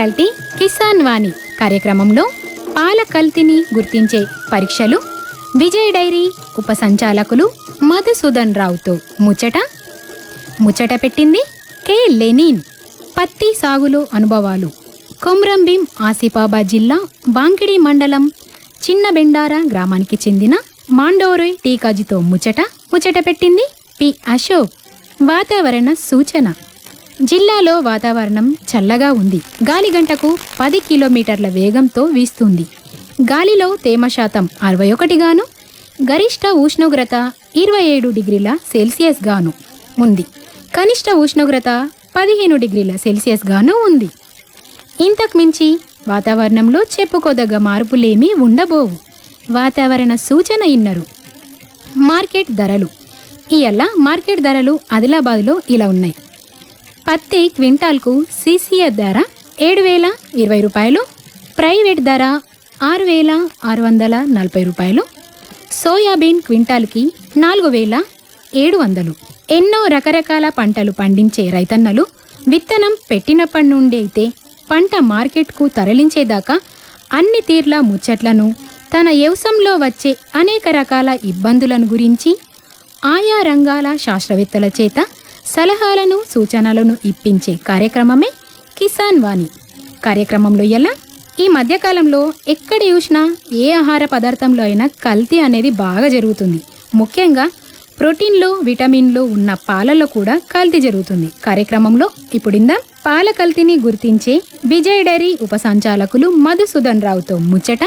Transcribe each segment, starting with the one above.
Reality Kisan వాణి కార్యక్రమంలో పాల కల్తీని గుర్తించే పరీక్షలు విజయ్ డైరీ ఉప సంచాలకులు మధుసూదన్ రావుతో ముచ్చట. ముచ్చట పెట్టింది కె. లెనిన్. పత్తి సాగులో అనుభవాలు. కొమ్రంభీం ఆసిఫాబాద్ జిల్లా బాంకిడి మండలం చిన్న బెండార గ్రామానికి చెందిన మాండోరోయ్ టీకాజీతో ముచ్చట. ముచ్చట పెట్టింది పి. అశోక్. వాతావరణ సూచన. జిల్లాలో వాతావరణం చల్లగా ఉంది. గాలి గంటకు పది కిలోమీటర్ల వేగంతో వీస్తుంది. గాలిలో తేమ శాతం అరవై ఒకటిగాను గరిష్ట ఉష్ణోగ్రత ఇరవై ఏడు డిగ్రీల సెల్సియస్ గాను ఉంది. కనిష్ట ఉష్ణోగ్రత పదిహేను డిగ్రీల సెల్సియస్ గాను ఉంది. ఇంతకు మించి వాతావరణంలో చెప్పుకోదగ్గ మార్పులేమీ ఉండబోవు. వాతావరణ సూచన ఇన్నరు. మార్కెట్ ధరలు. ఇయల్ల మార్కెట్ ధరలు ఆదిలాబాద్లో ఇలా ఉన్నాయి. పత్తి క్వింటాల్కు సీసీఆర్ ధర ఏడు వేల ఇరవై రూపాయలు ప్రైవేట్ ధర ఆరు వేల ఆరు వందల నలభై రూపాయలు సోయాబీన్ క్వింటాల్కి నాలుగు వేల ఏడు వందలు. ఎన్నో రకరకాల పంటలు పండించే రైతన్నలు విత్తనం పెట్టినప్పటి నుండి అయితే పంట మార్కెట్కు తరలించేదాకా అన్ని తీర్ల ముచ్చట్లను తన వ్యవసంలో వచ్చే అనేక రకాల ఇబ్బందులను గురించి ఆయా రంగాల శాస్త్రవేత్తల చేత సలహాలను సూచనలను ఇప్పించే కార్యక్రమమే కిసాన్ వాణి. కార్యక్రమంలో ఎలా? ఈ మధ్యకాలంలో ఎక్కడ చూసినా ఏ ఆహార పదార్థంలో అయినా కల్తీ అనేది బాగా జరుగుతుంది. ముఖ్యంగా ప్రోటీన్లు విటమిన్లు ఉన్న పాలలో కూడా కల్తీ జరుగుతుంది. కార్యక్రమంలో ఇప్పుడిందా పాల కల్తీని గుర్తించే విజయ్ డైరీ ఉప సంచాలకులు మధుసూదన్ రావుతో ముచ్చట.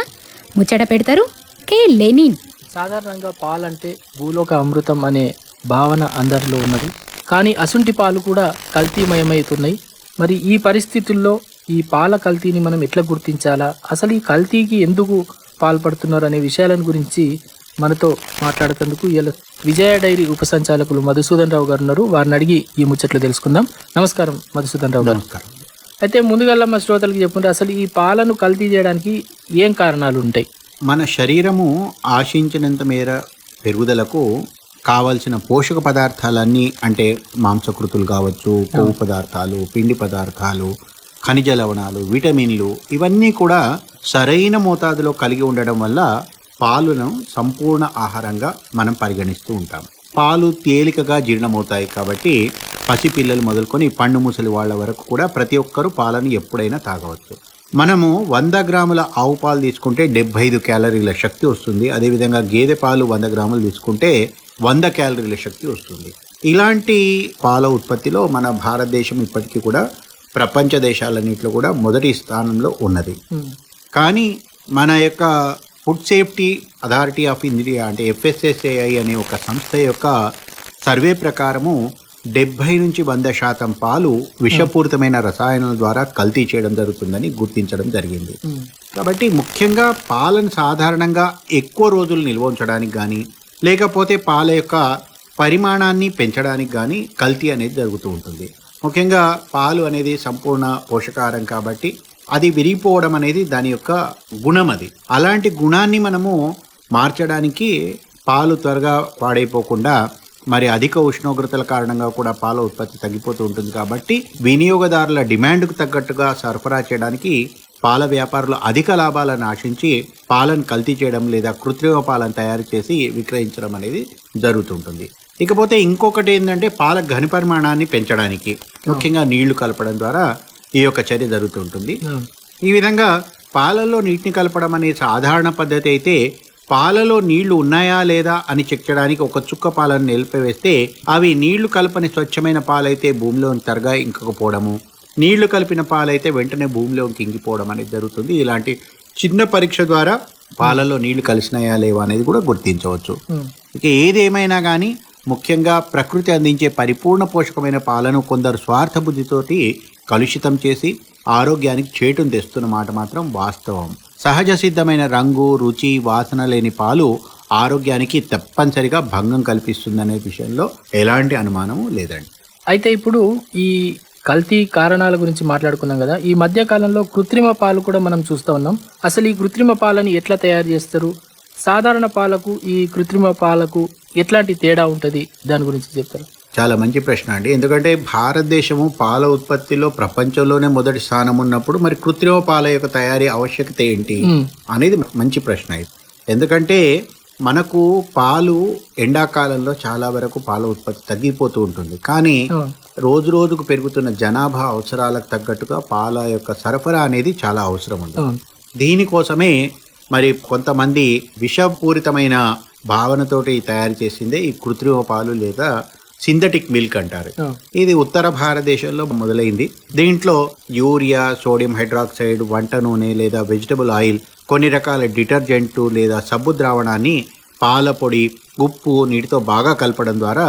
ముచ్చట పెడతారు కే. లెనిన్. సాధారణంగా పాలంటే భూలోక అమృతం అనే భావన అందరిలో ఉన్నది. కానీ అసుంటి పాలు కూడా కల్తీమయమవుతున్నాయి. మరి ఈ పరిస్థితుల్లో ఈ పాల కల్తీని మనం ఎట్లా గుర్తించాలా? అసలు ఈ కల్తీకి ఎందుకు పాల్పడుతున్నారు అనే విషయాలను గురించి మనతో మాట్లాడుతందుకు ఇలా విజయ డైరీ ఉప సంచాలకులు మధుసూదన్ రావు గారు ఉన్నారు. వారిని అడిగి ఈ ముచ్చట్లు తెలుసుకుందాం. నమస్కారం మధుసూదన్ రావు గారు. నమస్కారం. అయితే ముందుగా మా శ్రోతలకు చెప్పుకుంటే అసలు ఈ పాలను కల్తీ చేయడానికి ఏం కారణాలు ఉంటాయి? మన శరీరము ఆశించినంత మేర పెరుగుదలకు కావలసిన పోషక పదార్థాలన్నీ అంటే మాంసకృతులు కావచ్చు కొవ్వు పదార్థాలు పిండి పదార్థాలు ఖనిజ లవణాలు విటమిన్లు ఇవన్నీ కూడా సరైన మోతాదులో కలిగి ఉండడం వల్ల పాలును సంపూర్ణ ఆహారంగా మనం పరిగణిస్తూ ఉంటాం. పాలు తేలికగా జీర్ణమవుతాయి కాబట్టి పసిపిల్లలు మొదలుకొని పండు ముసలి వాళ్ళ వరకు కూడా ప్రతి ఒక్కరూ పాలను ఎప్పుడైనా తాగవచ్చు. మనము వంద గ్రాముల ఆవు పాలు తీసుకుంటే డెబ్బై ఐదు క్యాలరీల శక్తి వస్తుంది. అదేవిధంగా గేదె పాలు వంద గ్రాములు తీసుకుంటే వంద క్యాలరీల శక్తి వస్తుంది. ఇలాంటి పాల ఉత్పత్తిలో మన భారతదేశం ఇప్పటికీ కూడా ప్రపంచ దేశాలన్నింటిలో కూడా మొదటి స్థానంలో ఉన్నది. కానీ మన యొక్క food safety authority of India అంటే ఎఫ్ఎస్ఎస్ఏఐ అనే ఒక సంస్థ యొక్క సర్వే ప్రకారము డెబ్బై నుంచి వంద శాతం పాలు విషపూరితమైన రసాయనాల ద్వారా కల్తీ చేయడం జరుగుతుందని గుర్తించడం జరిగింది. కాబట్టి ముఖ్యంగా పాలను సాధారణంగా ఎక్కువ రోజులు నిల్వ ఉంచడానికి కానీ లేకపోతే పాల యొక్క పరిమాణాన్ని పెంచడానికి కానీ కల్తీ అనేది జరుగుతూ ఉంటుంది. ముఖ్యంగా పాలు అనేది సంపూర్ణ పోషకాహారం కాబట్టి అది విరిగిపోవడం అనేది దాని యొక్క గుణం అది. అలాంటి గుణాన్ని మనము మార్చడానికి పాలు త్వరగా పాడైపోకుండా మరి అధిక ఉష్ణోగ్రతల కారణంగా కూడా పాల ఉత్పత్తి తగ్గిపోతూ ఉంటుంది కాబట్టి వినియోగదారుల డిమాండ్కు తగ్గట్టుగా సరఫరా చేయడానికి పాల వ్యాపారులు అధిక లాభాలను ఆశించి పాలను కల్తీ చేయడం లేదా కృత్రిమ పాలను తయారు చేసి విక్రయించడం అనేది జరుగుతుంటుంది. ఇకపోతే ఇంకొకటి ఏంటంటే పాల ఘన పరిమాణాన్ని పెంచడానికి ముఖ్యంగా నీళ్ళు కలపడం ద్వారా ఈ యొక్క చర్య జరుగుతుంటుంది. ఈ విధంగా పాలల్లో నీటిని కలపడం అనే సాధారణ పద్ధతి అయితే పాలలో నీళ్ళు ఉన్నాయా లేదా అని చెక్ చేయడానికి ఒక చుక్క పాలను నిలిపివేస్తే అవి నీళ్ళు కలపని స్వచ్ఛమైన పాలైతే భూమిలోని తరగా ఇంకకపోవడము నీళ్ళు కలిపిన పాలైతే వెంటనే భూమిలోకి ఇంకిపోవడం అనేది జరుగుతుంది. ఇలాంటి చిన్న పరీక్ష ద్వారా పాలలో నీళ్ళు కలిసినాయా లేవా అనేది కూడా గుర్తించవచ్చు. ఇక ఏదేమైనా కానీ ముఖ్యంగా ప్రకృతి అందించే పరిపూర్ణ పోషకమైన పాలను కొందరు స్వార్థ బుద్ధితోటి కలుషితం చేసి ఆరోగ్యానికి చేటును తెస్తున్న మాట మాత్రం వాస్తవం. సహజ సిద్ధమైన రంగు రుచి వాసన లేని పాలు ఆరోగ్యానికి తప్పనిసరిగా భంగం కల్పిస్తుందనే విషయంలో ఎలాంటి అనుమానము లేదండి. అయితే ఇప్పుడు ఈ కల్తీ కారణాల గురించి మాట్లాడుకున్నాం కదా. ఈ మధ్య కాలంలో కృత్రిమ పాలు కూడా మనం చూస్తూ ఉన్నాం. అసలు ఈ కృత్రిమ పాలని ఎట్లా తయారు చేస్తారు? సాధారణ పాలకు ఈ కృత్రిమ పాలకు ఎట్లాంటి తేడా ఉంటుంది? దాని గురించి చెప్తారు? చాలా మంచి ప్రశ్న అండి. ఎందుకంటే భారతదేశము పాల ఉత్పత్తిలో ప్రపంచంలోనే మొదటి స్థానం ఉన్నప్పుడు మరి కృత్రిమ పాల యొక్క తయారీ ఆవశ్యకత ఏంటి అనేది మంచి ప్రశ్న ఎందుకంటే మనకు పాలు ఎండాకాలంలో చాలా వరకు పాల ఉత్పత్తి తగ్గిపోతూ ఉంటుంది. కానీ రోజు రోజుకు పెరుగుతున్న జనాభా అవసరాలకు తగ్గట్టుగా పాల యొక్క సరఫరా అనేది చాలా అవసరం ఉంది. దీనికోసమే మరి కొంతమంది విషపూరితమైన భావనతోటి తయారు చేసిందే ఈ కృత్రిమ పాలు లేదా సింథటిక్ మిల్క్ అంటారు. ఇది ఉత్తర భారతదేశంలో మొదలైంది. దీంట్లో యూరియా సోడియం హైడ్రాక్సైడ్ వంట నూనె లేదా వెజిటబుల్ ఆయిల్ కొన్ని రకాల డిటర్జెంట్ లేదా సబ్బు ద్రావణాన్ని పాల పొడి ఉప్పు నీటితో బాగా కలపడం ద్వారా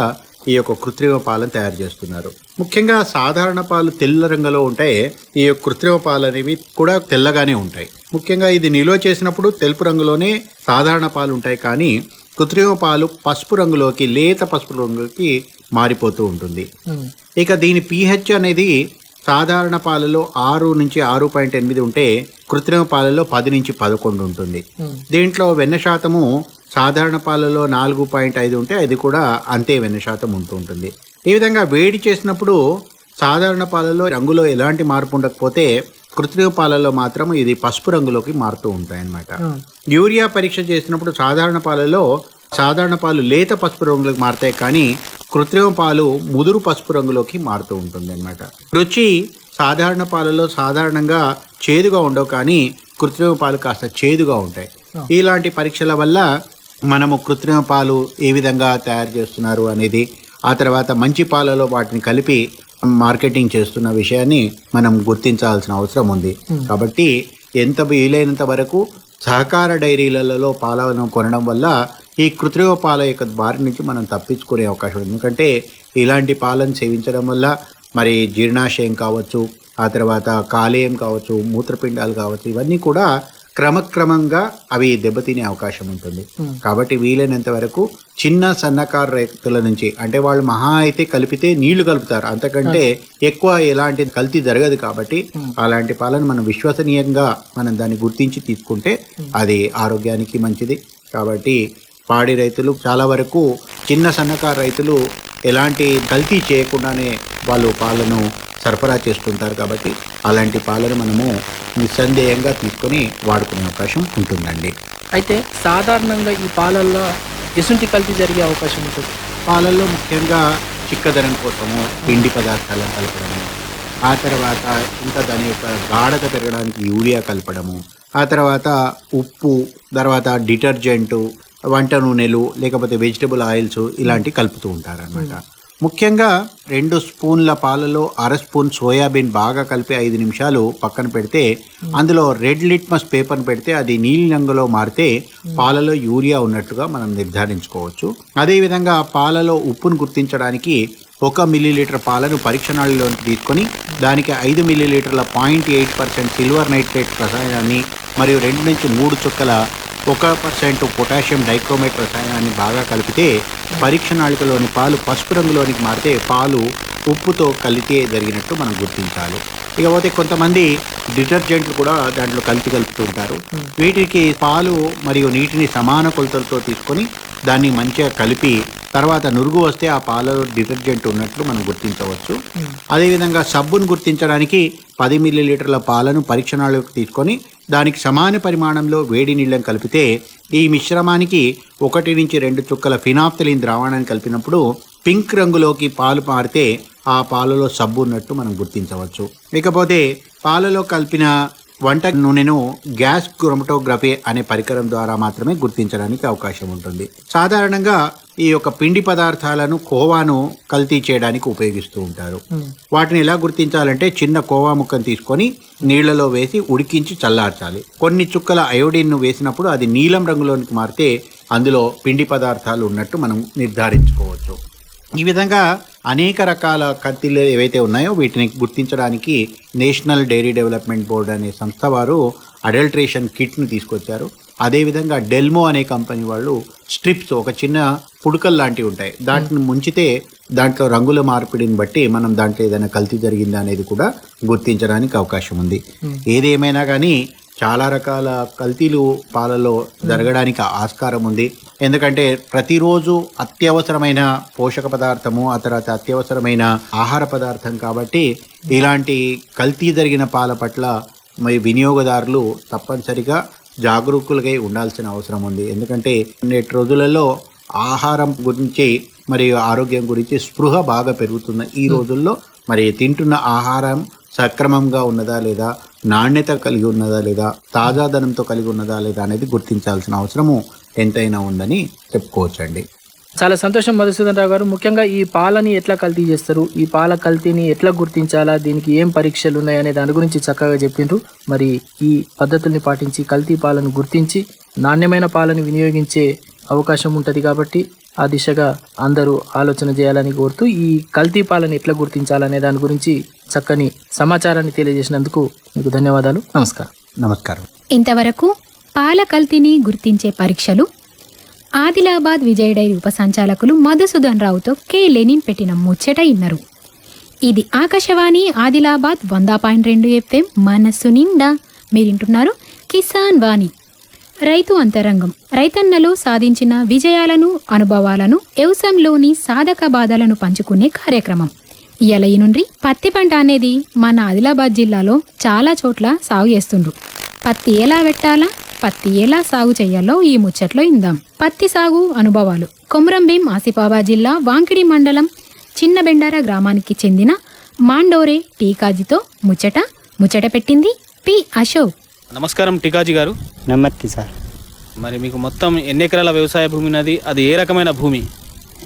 ఈ యొక్క కృత్రిమ పాలను తయారు చేస్తున్నారు. ముఖ్యంగా సాధారణ పాలు తెల్ల రంగులో ఉంటాయి. ఈ యొక్క కృత్రిమ పాలు అనేవి కూడా తెల్లగానే ఉంటాయి. ముఖ్యంగా ఇది నిల్వ చేసినప్పుడు తెలుపు రంగులోనే సాధారణ పాలు ఉంటాయి. కానీ కృత్రిమ పాలు పసుపు రంగులోకి లేత పసుపు రంగులోకి మారిపోతూ ఉంటుంది. ఇక దీని pH అనేది సాధారణ పాలలో ఆరు నుంచి ఆరు పాయింట్ ఎనిమిది ఉంటే కృత్రిమ పాలలో పది నుంచి పదకొండు ఉంటుంది. దీంట్లో వెన్న శాతము సాధారణ పాలలో నాలుగు పాయింట్ ఐదు ఉంటే అది కూడా అంతే వెన్న శాతం ఉంటూ ఉంటుంది. ఈ విధంగా వేడి చేసినప్పుడు సాధారణ పాలలో రంగులో ఎలాంటి మార్పు ఉండకపోతే కృత్రిమ పాలలో మాత్రం ఇది పసుపు రంగులోకి మారుతూ ఉంటాయి అన్నమాట ఆ, యూరియా పరీక్ష చేసినప్పుడు సాధారణ పాలలో సాధారణ పాలు లేత పసుపు రంగులోకి మారుతాయి కానీ కృత్రిమ పాలు ముదురు పసుపు రంగులోకి మారుతూ ఉంటుంది అన్నమాట రుచి సాధారణ పాలలో సాధారణంగా చేదుగా ఉండవు కానీ కృత్రిమ పాలు కాస్త చేదుగా ఉంటాయి. ఇలాంటి పరీక్షల వల్ల మనము కృత్రిమ పాలు ఏ విధంగా తయారు చేస్తున్నారు అనేది ఆ తర్వాత మంచి పాలలో వాటిని కలిపి మార్కెటింగ్ చేస్తున్న విషయాన్ని మనం గుర్తించాల్సిన అవసరం ఉంది. కాబట్టి ఎంత వీలైనంత వరకు సహకార డైరీలలో పాలను కొనడం వల్ల ఈ కృత్రిమ పాల యొక్క బారి నుంచి మనం తప్పించుకునే అవకాశం ఉంది. ఎందుకంటే ఇలాంటి పాలను సేవించడం వల్ల మరి జీర్ణాశయం కావచ్చు ఆ తర్వాత కాలేయం కావచ్చు మూత్రపిండాలు కావచ్చు ఇవన్నీ కూడా క్రమక్రమంగా అవి దెబ్బతినే అవకాశం ఉంటుంది. కాబట్టి వీలైనంత వరకు చిన్న సన్నకారు రైతుల నుంచి అంటే వాళ్ళు మహా అయితే కలిపితే నీళ్ళు కలుపుతారు. అంతకంటే ఎక్కువ ఎలాంటి కల్తీ జరగదు కాబట్టి అలాంటి పాలను మనం విశ్వసనీయంగా మనం దాన్ని గుర్తించి తీసుకుంటే అది ఆరోగ్యానికి మంచిది. కాబట్టి పాడి రైతులు చాలా వరకు చిన్న సన్నకారు రైతులు ఎలాంటి కల్తీ చేయకుండానే వాళ్ళు పాలను సరఫరా చేసుకుంటారు కాబట్టి అలాంటి పాలను మనము నిస్సందేహంగా తీసుకొని వాడుకునే అవకాశం ఉంటుందండి. అయితే సాధారణంగా ఈ పాలల్లో ఎసుంటి కల్తీ జరిగే అవకాశం ఉంటుంది? పాలల్లో ముఖ్యంగా చిక్కదనం కోసము పిండి పదార్థాలను కలపడము ఆ తర్వాత ఇంకా దాని యొక్క గాఢత పెరగడానికి యూరియా కలపడము ఆ తర్వాత ఉప్పు తర్వాత డిటర్జెంటు వంట నూనెలు లేకపోతే వెజిటబుల్ ఆయిల్స్ ఇలాంటివి కలుపుతూ ఉంటారన్నమాట. ముఖ్యంగా రెండు స్పూన్ల పాలలో అర స్పూన్ సోయాబీన్ బాగా కలిపి ఐదు నిమిషాలు పక్కన పెడితే అందులో రెడ్ లిట్మస్ పేపర్ పెడితే అది నీలి రంగులో మారితే పాలలో యూరియా ఉన్నట్టుగా మనం నిర్ధారించుకోవచ్చు. అదేవిధంగా పాలలో ఉప్పును గుర్తించడానికి ఒక మిల్లీలీటర్ పాలను పరీక్ష నాళిలోకి తీసుకొని దానికి ఐదు మిల్లీలీటర్ల point eight percent silver nitrate రసాయనాన్ని మరియు రెండు నుంచి మూడు చుక్కల ఒక పర్సెంట్ పొటాషియం డైక్రోమేట్ రసాయనాన్ని బాగా కలిపితే పరీక్ష నాళికలోని పాలు పసుపు రంగులోనికి మారితే పాలు ఉప్పుతో కలితే జరిగినట్టు మనం గుర్తించాలి. ఇకపోతే కొంతమంది డిటర్జెంట్లు కూడా దాంట్లో కలిపి కలుపుతూ ఉంటారు. వీటికి పాలు మరియు నీటిని సమాన కొలతలతో తీసుకొని దాన్ని మంచిగా కలిపి తర్వాత నురుగు వస్తే ఆ పాలలో డిటర్జెంట్ ఉన్నట్లు మనం గుర్తించవచ్చు. అదేవిధంగా సబ్బును గుర్తించడానికి పది మిల్లీలీటర్ల పాలను పరీక్షణాలకు తీసుకొని దానికి సమాన పరిమాణంలో వేడి నీళ్ళను కలిపితే ఈ మిశ్రమానికి ఒకటి నుంచి రెండు చుక్కల ఫినాప్తలిన్ ద్రావణాన్ని కలిపినప్పుడు పింక్ రంగులోకి పాలు మారితే ఆ పాలలో సబ్బు ఉన్నట్టు మనం గుర్తించవచ్చు. ఇకపోతే పాలలో కలిపిన వంట నూనెను గ్యాస్ క్రోమటోగ్రఫీ అనే పరికరం ద్వారా మాత్రమే గుర్తించడానికి అవకాశం ఉంటుంది. సాధారణంగా ఈ యొక్క పిండి పదార్థాలను కోవాను కల్తీ చేయడానికి ఉపయోగిస్తూ ఉంటారు. వాటిని ఎలా గుర్తించాలంటే చిన్న కోవా ముక్కను తీసుకొని నీళ్ళలో వేసి ఉడికించి చల్లార్చాలి. కొన్ని చుక్కల అయోడిన్ను వేసినప్పుడు అది నీలం రంగులోనికి మారితే అందులో పిండి పదార్థాలు ఉన్నట్టు మనం నిర్ధారించుకోవచ్చు. ఈ విధంగా అనేక రకాల కత్తిలు ఏవైతే ఉన్నాయో వీటిని గుర్తించడానికి నేషనల్ డైరీ డెవలప్మెంట్ బోర్డ్ అనే సంస్థ వారు అడల్ట్రేషన్ కిట్ను తీసుకొచ్చారు. అదేవిధంగా డెల్మో అనే కంపెనీ వాళ్ళు స్ట్రిప్స్ ఒక చిన్న పుడకలు లాంటివి ఉంటాయి. దాటిని ముంచితే దాంట్లో రంగుల మార్పిడిని బట్టి మనం దాంట్లో ఏదైనా కల్తీ జరిగిందా అనేది కూడా గుర్తించడానికి అవకాశం ఉంది. ఏది ఏమైనా కానీ చాలా రకాల కల్తీలు పాలలో జరగడానికి ఆస్కారం ఉంది. ఎందుకంటే ప్రతిరోజు అత్యవసరమైన పోషక పదార్థము ఆ తర్వాత అత్యవసరమైన ఆహార పదార్థం కాబట్టి ఇలాంటి కల్తీ జరిగిన పాల పట్ల మరి వినియోగదారులు తప్పనిసరిగా జాగరూకులకై ఉండాల్సిన అవసరం ఉంది. ఎందుకంటే నేటి రోజులలో ఆహారం గురించి మరియు ఆరోగ్యం గురించి స్పృహ బాగా పెరుగుతున్న ఈ రోజుల్లో మరి తింటున్న ఆహారం సక్రమంగా ఉన్నదా లేదా నాణ్యత కలిగి ఉన్నదా లేదా తాజాదనంతో కలిగి ఉన్నదా లేదా అనేది గుర్తించాల్సిన అవసరము. ఎంతైనా ఉందని చెప్పుకోవచ్చండి. చాలా సంతోషం మధుసూదన్ రావు గారు. ముఖ్యంగా ఈ పాలని ఎట్లా కల్తీ చేస్తారు? ఈ పాల కల్తీని ఎట్లా గుర్తించాలా? దీనికి ఏం పరీక్షలు ఉన్నాయనే దాని గురించి చక్కగా చెప్పిండ్రు. మరి ఈ పద్ధతుల్ని పాటించి కల్తీ పాలను గుర్తించి నాణ్యమైన పాలను వినియోగించే అవకాశం ఉంటుంది కాబట్టి ఆ దిశగా అందరూ ఆలోచన చేయాలని కోరుతూ ఈ కల్తీ పాలను ఎట్లా గుర్తించాలనే దాని గురించి చక్కని సమాచారాన్ని తెలియజేసినందుకు మీకు ధన్యవాదాలు. నమస్కారం. నమస్కారం. ఇంతవరకు పాల కల్తీని గుర్తించే పరీక్షలు ఆదిలాబాద్ విజయ డైరీ ఉపసంచాలకులు మధుసూదన్ రావుతో కె. లెనిన్ పెట్టిన ముచ్చట ఇన్నరు. ఇది ఆకాశవాణి ఆదిలాబాద్ వంద పాయింట్ రెండు ఎఫ్ఎం మనస్సు నిండా. మీరింటున్నారు కిసాన్ వాణి. రైతు అంతరంగం. రైతన్నలు సాధించిన విజయాలను అనుభవాలను వ్యవసాయంలోని సాధక బాధలను పంచుకునే కార్యక్రమం. ఇయల నుండి పత్తి పంట అనేది మన ఆదిలాబాద్ జిల్లాలో చాలా చోట్ల సాగు చేస్తుండ్రు. పత్తి ఎలా పెట్టాలా పత్తి ఎలా సాగు చేయాలో ఈ ముచ్చట్లో ఇందాం. పత్తి సాగు అనుభవాలు. కొమరంభీం ఆసిఫాబాద్ జిల్లా వాంకిడి మండలం చిన్నబెండార గ్రామానికి చెందిన మాండోరే టీకాజీతో ముచ్చట ముచ్చట పెట్టింది పి అశోక్. నమస్కారం టికాజీ గారు. నమస్తే సార్. మరి మీకు మొత్తం ఎన్ని ఎకరాల వ్యవసాయ భూమి ఉన్నది? అది ఏ రకమైన భూమి?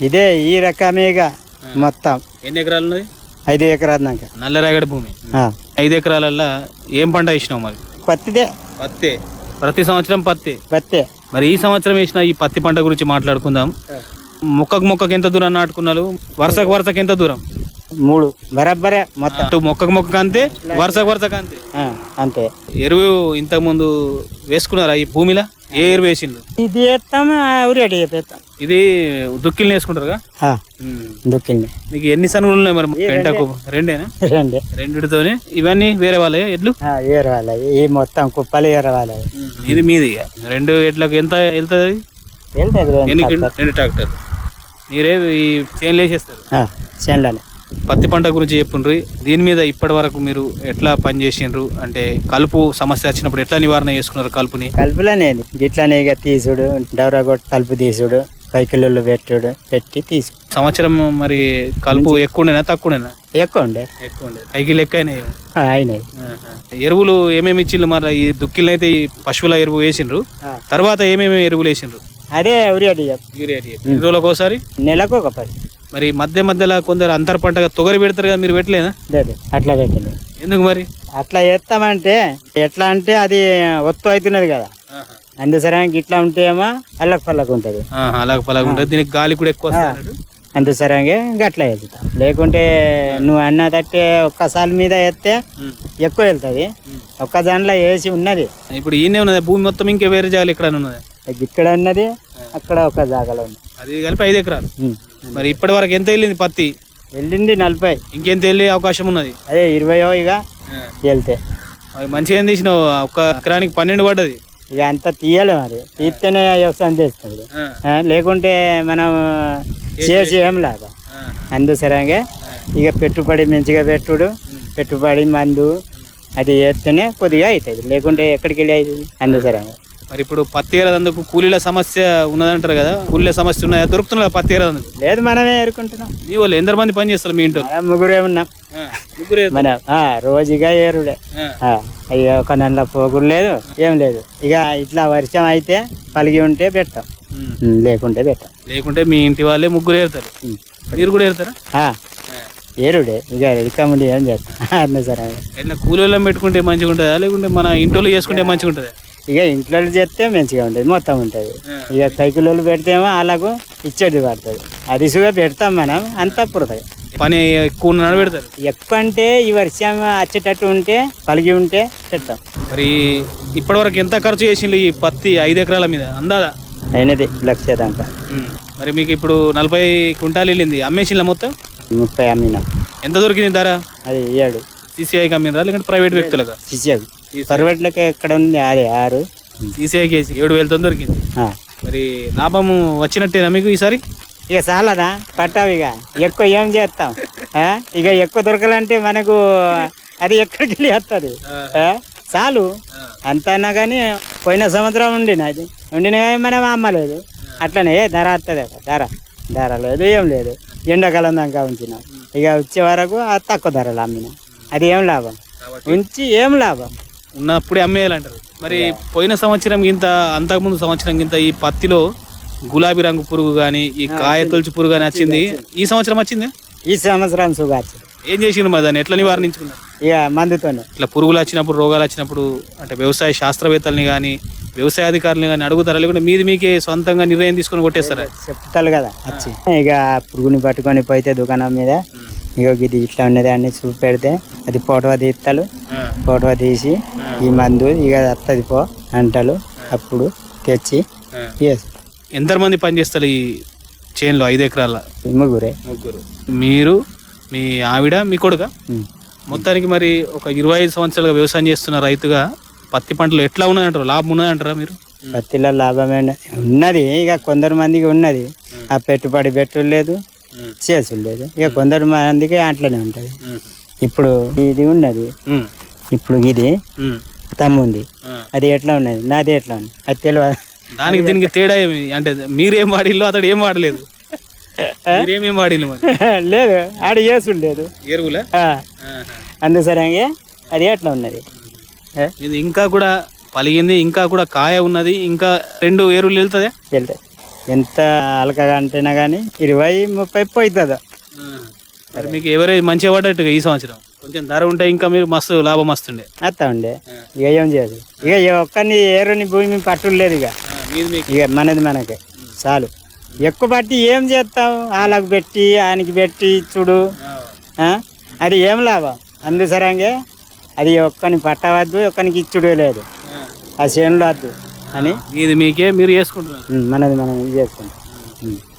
ఇదే ఈ రకమేగా మొత్తం. ఎన్ని ఎకరాలు ఉన్నది? ఐదు ఎకరాలు నల్లరేగడి భూమి. ఆ, ఐదు ఎకరాలల్లో ఏం పంట వేసినావు మరి? పత్తిదే. పత్తే. ప్రతి సంవత్సరం పత్తి. పత్తే. మరి ఈ సంవత్సరం వేసిన ఈ పత్తి పంట గురించి మాట్లాడుకుందాం. మొక్కకు మొక్కకు ఎంత దూరం నాటుకున్నారు వరుసకు వరుసకు ఎంత దూరం? మూడు. బరాబరే మొత్తం. మొక్కకు మొక్కకు అంతే వరుసకు వరుసకు అంతే. అంతే. ఎరువు ఇంతకు ముందు వేసుకున్నారా ఈ భూమిలో? ఏ ఎరువు వేసిండ్రు? ఇది వేస్తాము ఉరేటి వేస్తాం. ఇది దుక్కిల్ని వేసుకుంటారుగా? దుక్కింది మీకు ఎన్ని సనుగులు ఉన్నాయి మరి పెంటకు రెండేనా? రండి. రెండిటితోనే. ఇవన్నీ వేరే వాళ్ళే ఎడ్లు? ఏరవాలి ఈ మొత్తం కుప్పలు ఏరవాలి ఇది మీది. రెండు ఎడ్లకు ఎంత వెళ్తుంది? రెండు ట్రాక్టర్. మీరే ఈ చేనులు వేసేస్తారు. చేనులని. పత్తి పంట గురించి చెప్పుండ్రి. దీని మీద ఇప్పటి వరకు మీరు ఎట్లా పని చేసిండ్రు? అంటే కలుపు సమస్య వచ్చినప్పుడు ఎట్లా నివారణ చేసుకున్నారు కలుపుని? కలుపులనేది. గిట్లనే ఇక తీసుడు డౌరా కొట్టి కలుపు తీసుడు. కైకిళ్ళు పెట్టుడు పెట్టి తీసు సంవత్సరం మరి కలుపు ఎక్కువ ఉండేనా తక్కువ ఉండేనా ఎక్కువ ఉండే ఎక్కువ ఉండే పైకి లెక్క అయినాయి. ఎరువులు ఏమేమి ఇచ్చిండ్రు మరి? ఈ దుక్కిలు అయితే ఈ పశువుల ఎరువు వేసిండ్రు. తర్వాత ఏమేమి ఎరువులు వేసిండ్రు? అదే ఉరేటి యూరియా ఎన్ని రోజులకు ఒకసారి? నెలకు ఒక పది. మరి మధ్య మధ్యలో కొందరు అంతర పంటగా తొగరి పెడతారు కదా మీరు పెట్టలేదా? లేదు అట్లా పెట్టింది ఎందుకు మరి? అట్లా చేస్తామంటే ఎట్లా అంటే అది ఒత్తు అవుతున్నది కదా. అందుసరే ఇట్లా ఉంటే ఏమో అల్లక పల్లక ఉంటుంది. అలాగ పలాగ ఉంటుంది. దీనికి గాలి కూడా ఎక్కువ. అందుసరంగా గట్లా వెళ్తాం. లేకుంటే నువ్వు అన్న తట్టే ఒక్కసారి మీద వేస్తే ఉమ్. ఎక్కువ వెళ్తుంది. ఒక్క దాంట్లో వేసి ఉన్నది. ఇప్పుడు ఈయనే ఉన్నది. భూమి మొత్తం ఇంకా వేరే జాగాలు ఎక్కడ ఉన్నది. ఇక్కడ ఉన్నది అక్కడ ఒక జాగాలో ఉంది అది కలిపి ఐదు ఎకరాలు. మరి ఇప్పటి వరకు ఎంత వెళ్ళింది పత్తి? వెళ్ళింది నలభై. ఇంకెంత వెళ్ళే అవకాశం ఉన్నది? అదే ఇరవయో ఇక వెళ్తే. మంచిగా ఏం తీసినావు? ఒక్క ఎకరానికి పన్నెండు పడ్డది. ఇక అంత తీయాలి మరి. తీస్తేనే వ్యవసాయం చేస్తుంది లేకుంటే మనం చేసి ఏం ఆ. అందుసరంగా ఇక పెట్టుబడి మంచిగా పెట్టుడు. పెట్టుబడి మందు అది వేస్తేనే కొద్దిగా అవుతుంది. లేకుంటే ఎక్కడికి వెళ్ళి అవుతుంది అందుసరంగా. మరి ఇప్పుడు పత్తి ఏరదందుకు కూలీల సమస్య ఉన్నదంటారు కదా కూలీల సమస్య ఉన్నాయా? దొరుకుతున్నదా పత్తి ఏరదందుకు? లేదు మనమే ఏరుకుంటున్నాం. మీ వాళ్ళు ఎందరు మంది పని చేస్తారు మీ ఇంట్లో? ముగ్గురే ఉన్నాం. ముగ్గురు. మన రోజుగా ఏరుడే. అయ్యో ఒక నెల పోగుడు లేదు ఏం లేదు. ఇక ఇట్లా వర్షం అయితే పలిగి ఉంటే పెట్టాం. లేకుంటే పెట్టాం. లేకుంటే మీ ఇంటి వాళ్ళే ముగ్గురు ఏరుతారు. మీరు కూడా ఏరుతారా? ఏరుడే. ఇక రికమెండ్ ఏం చేస్తాం. అన్న సరే. కూలీలను పెట్టుకుంటే మంచిగా ఉంటుందా లేకుంటే మన ఇంట్లో చేసుకుంటే మంచిగా ఉంటుందా ఇక ఇంట్లో చేస్తే మంచిగా ఉంటుంది మొత్తం ఉంటుంది. ఇక సైకిళ్ళు పెడితేమో అలాగూ ఇచ్చేది పడుతుంది. అది సుగా పెడతాం మనం అంతా పుడతాయి పని ఎక్కువ ఉన్న పెడతారు? ఎక్కువ అంటే ఈ వర్షం వచ్చేటట్టు ఉంటే పలిగి ఉంటే పెడతాం. మరి ఇప్పటివరకు ఎంత ఖర్చు చేసిండ్రు ఈ పత్తి ఐదు ఎకరాల మీద? అందాదా? అయినది లక్ష దాకా. మరి మీకు ఇప్పుడు నలభై కుంటాలు వెళ్ళింది అమ్మేసిండ్లా మొత్తం? ముప్పై అమ్మినాం. ఎంత దొరికింది ధర? అది ఏడు. సీసీఐకి అమ్మినరా లేకుంటే ప్రైవేట్ వ్యక్తులుగా ఇచ్చేవి పర్వట్లకి ఎక్కడ ఉంది? ఆరు సీసీఐకి వేసి ఏడు వేలతో దొరికింది. మరి లాభము వచ్చినట్టేనా మీకు ఈసారి ఇక చాలదా? పట్టావు ఇక. ఎక్కువ ఏం చేస్తాం? ఇక ఎక్కువ దొరకాలంటే మనకు అది ఎక్కడికి వెళ్ళి వస్తుంది? చాలు. అంత అన్నా కానీ పోయిన సంవత్సరం ఉండిన అది. ఉండిన మనం అమ్మలేదు. అట్లనే ధర వస్తుంది ధర. ధర లేదు ఏం లేదు. ఎండాకాలం దాకా ఉంచినాం. ఇక వచ్చే వరకు తక్కువ ధరలు అమ్మినాం. అది ఏం లాభం? ఉంచి ఏం లాభం? ఉన్నప్పుడే అమ్మేయాలంటారు. మరి పోయిన సంవత్సరం గింత అంతకుముందు సంవత్సరం గింత ఈ పత్తిలో గులాబీ రంగు పురుగు కానీ ఈ కాయ తొలచి పురుగు కానీ వచ్చింది. ఈ సంవత్సరం వచ్చింది? ఈ సంవత్సరం ఏం చేసిండ్రు మరి దాన్ని? ఎట్లా నివారించుకున్నారు? ఇక మందుతోనే. ఇట్లా పురుగులు వచ్చినప్పుడు రోగాలు వచ్చినప్పుడు అంటే వ్యవసాయ శాస్త్రవేత్తల్ని కానీ వ్యవసాయ అధికారులని కానీ అడుగుతారా? లేకుంటే మీది మీకే సొంతంగా నిర్ణయం తీసుకొని కొట్టేస్తారా? చెప్తారు కదా. వచ్చి ఇక పురుగుని పట్టుకొని పోతే దుకాణం మీద ఇక ఇది ఇట్లా ఉన్నది అని చూపెడితే అది ఫోటో తీస్తాలు. ఫోటో తీసి ఈ మందు ఇక వస్తుంది పో అంటారు అప్పుడు తెచ్చి ఎంతమంది పని చేస్తారు ఈ చేన్లో ఐదు ఎకరాల? ముగ్గురే. ముగ్గురు. మీరు మీ ఆవిడ మీ కొడుక. మొత్తానికి మరి ఒక ఇరవై ఐదు సంవత్సరాలుగా వ్యవసాయం చేస్తున్న రైతుగా పత్తి పంటలు ఎట్లా ఉన్నాయంటారు లాభం ఉన్నదంటారా మీరు? పత్తిలో లాభమే ఉన్నది. ఇక కొందరు మందికి ఉన్నది. ఆ. పెట్టుబడి పెట్టుడు చేసుడు లేదు ఇక కొందరు మందికి అట్లనే ఉంటుంది. ఇప్పుడు ఇది ఉన్నది. ఇప్పుడు ఇది. తమ్ముంది. అది ఎట్లా ఉన్నది? నాది ఎట్లా ఉంది? అది తెలియదు దానికి దీనికి తేడా ఏమి? అంటే మీరేం వాడిల్లు అతడు ఏం వాడలేదు. మీరేమేం వాడిల్లు లేదు ఆడ చేసుడు లేదు ఎరువులా. అందుసరంగా అది ఎట్లా ఉన్నది? ఇది ఇంకా కూడా పలిగింది ఇంకా కూడా కాయ ఉన్నది ఇంకా రెండు ఎరువులు వెళ్తుంది వెళ్తాయి. ఎంత అలకగా అంటేనా కానీ ఇరవై ముప్పై పోతుందో మరి మీకు ఎవరైతే మంచిగా పడ్డట్టుగా ఈ సంవత్సరం? కొంచెం ధర ఉంటే ఇంకా మీరు మస్తు లాభం వస్తుండే. అత్త ఉండే. ఇక ఏం చేయదు. ఇక ఒక్కరిని ఏరుని భూమి పట్టుడు లేదు ఇక. ఇక మనది మనకే. చాలు. ఎక్కువ బట్టి ఏం చేస్తాం వాళ్ళకు పెట్టి ఆయనకి పెట్టి చూడు? అది ఏం లాభం? అందుసరంగా అది ఒక్కని పట్టవద్దు ఒక్కనికి ఇచ్చుడే లేదు. ఆ. చేనులో వద్దు. అని? మీది మీకే మీరు చేసుకుంటున్నారు. మనది మనం ఇది చేసుకుంటాం.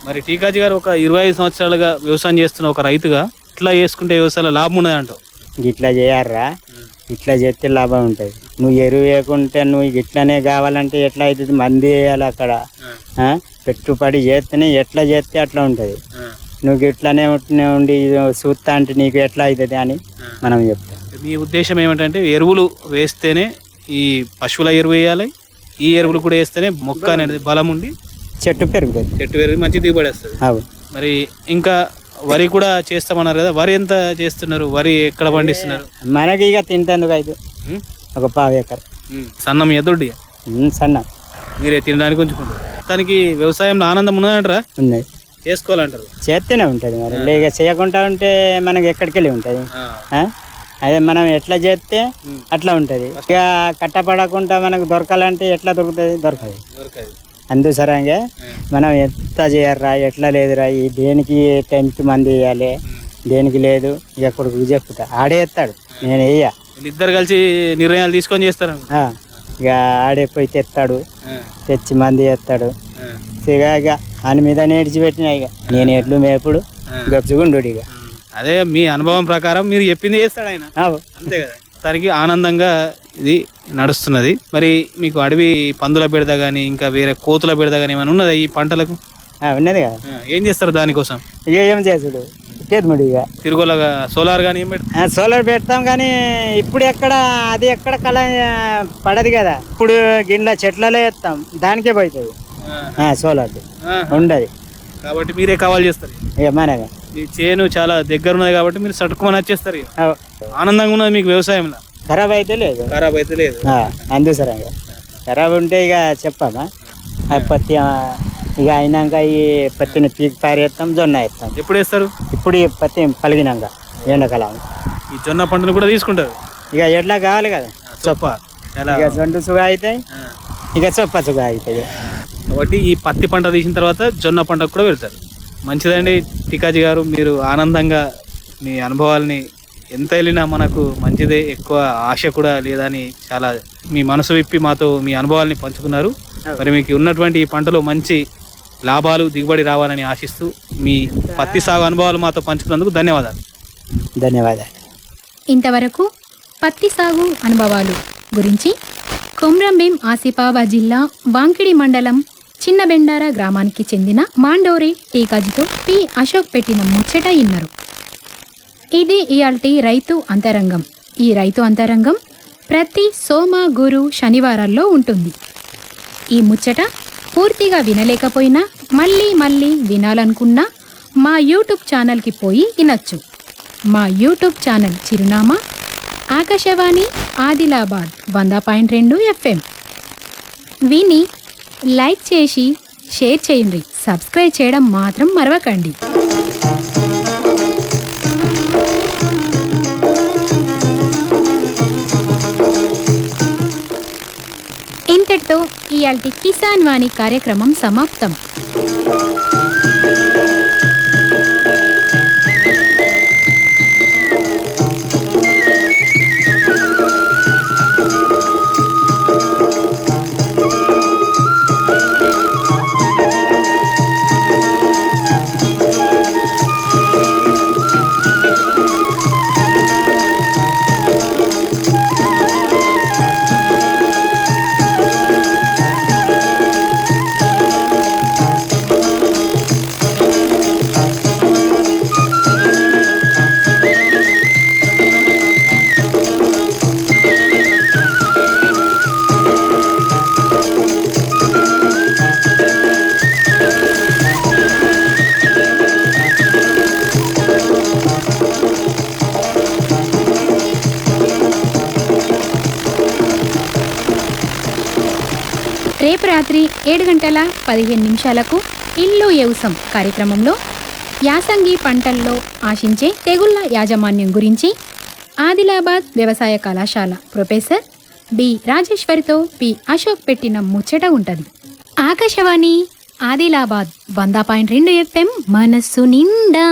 మరి టీకాజీ గారు ఒక ఇరవై ఐదు సంవత్సరాలుగా వ్యవసాయం చేస్తున్న ఒక రైతుగా ఇట్లా చేసుకుంటే వ్యవసాయంలో లాభం ఉన్నది అంటావు? ఇట్లా చేయర్రా. ఇట్లా చేస్తే లాభం ఉంటుంది. నువ్వు ఎరువు వేయకుంటే నువ్వు ఇట్లనే కావాలంటే ఎట్లా అవుతుంది? మంది వేయాలి అక్కడ? పెట్టుబడి చేస్తేనే ఎట్లా చేస్తే అట్లా ఉంటుంది. నువ్వు ఇట్లానే ఉంటూనే ఉండి చూస్తా అంటే నీకు ఎట్లా అవుతుంది అని మనం చెప్తాం. మీ ఉద్దేశం ఏమిటంటే ఎరువులు వేస్తేనే ఈ పశువుల ఎరువు వేయాలి ఈ ఎరువులు కూడా వేస్తేనే మొక్క అనేది బలం ఉండి చెట్టు పెరుగుతుంది. చెట్టు పెరిగి మంచి దిగుబడి వస్తుంది. మరి ఇంకా వరి కూడా చేస్తామన్నారు కదా వరి ఎంత చేస్తున్నారు? వరి ఎక్కడ పండిస్తున్నారు? మనకి ఇక తింటందుకు అయితే? ఒక పావు ఎకర్. సన్నం ఎదుడి సన్న. మీరే తినడానికి ఉంచుకుంటారు. దానికి వ్యవసాయంలో ఆనందం ఉన్నదంటారా? ఉన్నది. చేసుకోవాలంటారు చేస్తేనే ఉంటుంది మరి. లేక చేయకుండా ఉంటే మనకి ఎక్కడికి వెళ్ళి ఉంటుంది. ఆ. ఆ? అదే మనం ఎట్లా చేస్తే అట్లా ఉంటుంది. ఇక కట్టపడకుండా మనకు దొరకాలంటే ఎట్లా దొరుకుతుంది? దొరకదు. అందుసరంగా మనం ఎంత చేయర్రా ఎట్లా లేదురా ఈ దేనికి టెన్త్ మంది వేయాలి దేనికి లేదు ఇక కొడుకు చెప్తా. ఆడే ఎత్తాడు నేను వేయ వీళ్ళిద్దరు కలిసి నిర్ణయాలు తీసుకొని చేస్తారు ఇక ఆడే పోయి తెస్తాడు తెచ్చి మంది ఎత్తాడు. ఇక ఇక ఆయన మీద నేడిచిపెట్టిన ఇక. నేను ఎట్లు మేపుడు గప్చుకుండు ఇక. అదే మీ అనుభవం ప్రకారం మీరు చెప్పింది చేస్తాడు ఆయన. అంతే కదా. తనకి ఆనందంగా ఇది నడుస్తున్నది. మరి మీకు అడవి పందుల బెడద కానీ ఇంకా వేరే కోతుల బెడద కానీ ఏమైనా ఉన్నదా ఈ పంటలకు? ఉన్నది కదా. ఏం చేస్తారు దానికోసం? ఏం చేసుడు? పెట్టేది ఇక. తిరుగుల సోలార్ కానీ సోలార్ పెడతాం కానీ ఇప్పుడు ఎక్కడ అది ఎక్కడ కళ పడదు కదా. ఇప్పుడు గిన్నె చెట్లలో వేస్తాం దానికే పోతుంది సోలార్. ఉండదు. కాబట్టి మీరే కావాలి చేస్తారు. ఇక ఈ చేను చాలా దగ్గర ఉన్నది కాబట్టి మీరు సటుకుమని వచ్చేస్తారు ఇక. ఆనందంగా ఉన్నది మీకు వ్యవసాయంలో? ఖరాబ్ అయితే లేదు. ఖరాబ్ అయితే లేదు. ఆ, అందుసరే ఇక. ఖరాబ్ ఉంటే ఇక చెప్పామా? ఆ పత్తి ఆ, ఇక అయినాక ఈ పత్తిని పీకి పారేస్తాం జొన్న వేస్తాం. ఎప్పుడు వేస్తారు? ఇప్పుడు ఈ పత్తి పలిగినాక ఎండాకాలం. ఈ జొన్న పంటను కూడా తీసుకుంటారు? ఇక ఎట్లా కావాలి కదా? చొప్ప. చాలా ఇక జొండు సుగా అవుతాయి. ఆ. ఇక చొప్ప సుగా అవుతాయి. కాబట్టి ఈ పత్తి పంట తీసిన తర్వాత జొన్న పంటకు కూడా వెళ్తారు మంచిదండి టికాజీ గారు. మీరు ఆనందంగా మీ అనుభవాల్ని ఎంత వెళ్ళినా మనకు మంచిదే ఎక్కువ ఆశ కూడా లేదని చాలా మీ మనసు విప్పి మాతో మీ అనుభవాల్ని పంచుకున్నారు. మరి మీకు ఉన్నటువంటి ఈ పంటలో మంచి లాభాలు దిగుబడి రావాలని ఆశిస్తూ మీ పత్తి సాగు అనుభవాలు మాతో పంచుకున్నందుకు ధన్యవాదాలు. ధన్యవాదాలు. ఇంతవరకు పత్తి సాగు అనుభవాలు గురించి కొమ్రంభీం ఆసిఫాబాద్ జిల్లా వాంకిడి మండలం చిన్నబెండార గ్రామానికి చెందిన మాండోరి టీకాజితో పి. అశోక్ పెట్టిన ముచ్చట ఇన్నారు. ఇది ఇయాల్టి రైతు అంతరంగం. ఈ రైతు అంతరంగం ప్రతి సోమ గురు శనివారాల్లో ఉంటుంది. ఈ ముచ్చట పూర్తిగా వినలేకపోయినా మళ్ళీ మళ్ళీ వినాలనుకున్నా మా యూట్యూబ్ ఛానల్కి పోయి వినొచ్చు మా యూట్యూబ్ ఛానల్ చిరునామా ఆకాశవాణి ఆదిలాబాద్ వంద పాయింట్ రెండు ఎఫ్ఎం. విని లైక్ చేసి షేర్ చేయండి. సబ్స్క్రైబ్ చేయడం మాత్రం మరవకండి. ఇంతటితో ఇయాల్టి కిసాన్ వాణి కార్యక్రమం సమాప్తం. ఏడు గంటల పదిహేను నిమిషాలకు ఇల్లు యవసం కార్యక్రమంలో యాసంగి పంటల్లో ఆశించే తెగుళ్ళ యాజమాన్యం గురించి ఆదిలాబాద్ వ్యవసాయ కళాశాల ప్రొఫెసర్ బి. రాజేశ్వరితో పి. అశోక్ పెట్టిన ముచ్చట ఉంటది. ఆకాశవాణి ఆదిలాబాద్ వంద పాయింట్ రెండు ఎఫ్ఎం మనస్సు నిండా